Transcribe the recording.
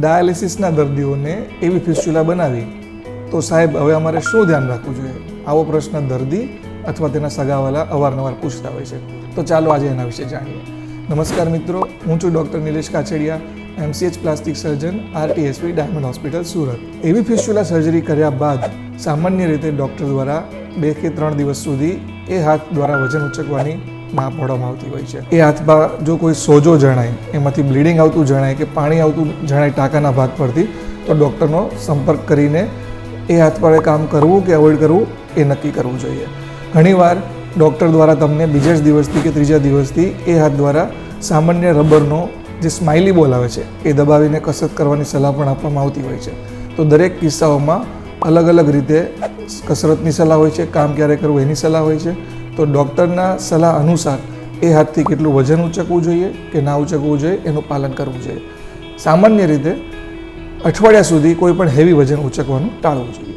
ડાયાલિસિસના દર્દીઓને એવી ફિસ્ચ્યુલા બનાવી. તો સાહેબ, હવે અમારે શું ધ્યાન રાખવું જોઈએ? આવો પ્રશ્ન દર્દી અથવા તેના સગાવાલા અવારનવાર પૂછતા હોય છે. તો ચાલો આજે એના વિશે જાણીએ. નમસ્કાર મિત્રો, હું છું doctor Nilesh Kachhadiya M C H plastic surgeon R T S P diamond hospital, Surat. એવી ફિસ્ચ્યુલા સર્જરી કર્યા બાદ સામાન્ય રીતે ડૉક્ટર દ્વારા બે કે ત્રણ દિવસ સુધી એ હાથ દ્વારા વજન ઉચકવાની ના પાડવામાં આવતી હોય છે. એ હાથમાં જો કોઈ સોજો જણાય, એમાંથી બ્લીડિંગ આવતું જણાય કે પાણી આવતું જણાય ટાંકાના ભાગ પરથી, તો ડૉક્ટરનો સંપર્ક કરીને એ હાથ કામ કરવું કે અવોઇડ કરવું એ નક્કી કરવું જોઈએ. ઘણીવાર ડૉક્ટર દ્વારા તમને બીજા જ દિવસથી કે ત્રીજા દિવસથી એ હાથ દ્વારા સામાન્ય રબરનો જે સ્માઇલી બોલ આવે છે, એ દબાવીને કસરત કરવાની સલાહ પણ આપવામાં આવતી હોય છે. તો દરેક કિસ્સાઓમાં અલગ અલગ રીતે કસરતની સલાહ હોય છે, કામ ક્યારે કરવું એની સલાહ હોય છે. તો ડૉક્ટરના સલાહ અનુસાર એ હાથથી કેટલું વજન ઉચકવું જોઈએ કે ના ઉચકવું જોઈએ એનું પાલન કરવું જોઈએ. સામાન્ય રીતે અઠવાડિયા સુધી કોઈ પણ હેવી વજન ઉચકવાનું ટાળવું જોઈએ.